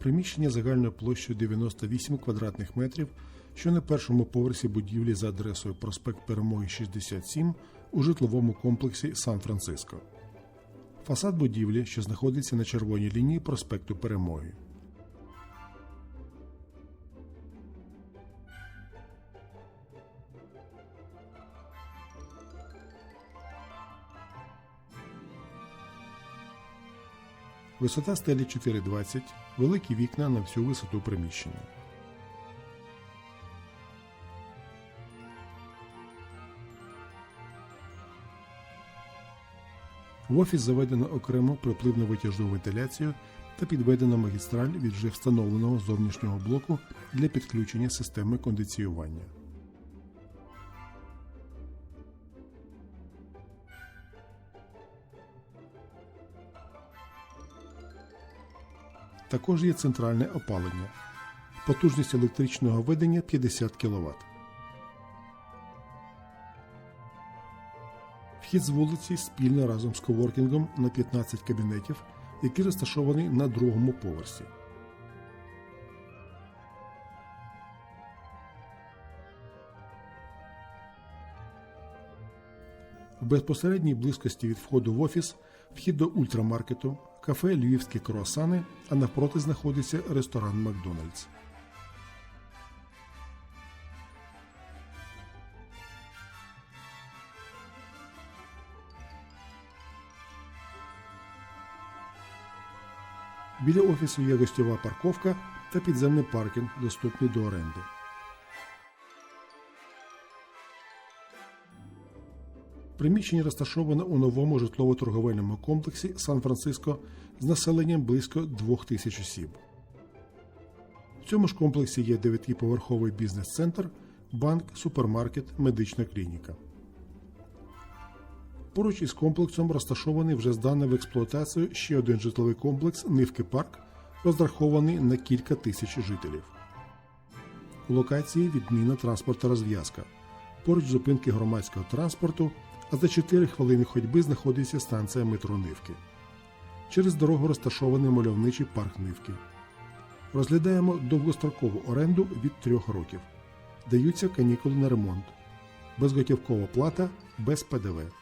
приміщення загальною площею 98 квадратних метрів, що на першому поверсі будівлі за адресою проспект Перемоги 67 у житловому комплексі Сан-Франциско. Фасад будівлі, що знаходиться на червоній лінії проспекту Перемоги. Висота стелі 4,20, великі вікна на всю висоту приміщення. В офіс заведено окремо припливно-витяжну вентиляцію та підведена магістраль від вже встановленого зовнішнього блоку для підключення системи кондиціювання. Також є центральне опалення. Потужність електричного ведення 50 кВт. Вхід з вулиці спільно разом з коворкінгом на 15 кабінетів, який розташований на другому поверсі. В безпосередній близькості від входу в офіс вхід до ультрамаркету, кафе Львівські круасани, а навпроти знаходиться ресторан Макдональдс. Біля офісу є гостьова парковка та підземний паркінг, доступний до оренди. Приміщення розташоване у новому житлово-торговельному комплексі Сан-Франциско з населенням близько 2000 осіб. В цьому ж комплексі є дев'ятиповерховий бізнес-центр, банк, супермаркет, медична клініка. Поруч із комплексом розташований вже зданий в експлуатацію ще один житловий комплекс Нивки Парк, розрахований на кілька тисяч жителів. У локації відмінна транспортна розв'язка. Поруч зупинки громадського транспорту, а за 4 хвилини ходьби знаходиться станція метро Нивки. Через дорогу розташований мальовничий парк Нивки. Розглядаємо довгострокову оренду від 3 років. Даються канікули на ремонт. Безготівкова плата без ПДВ.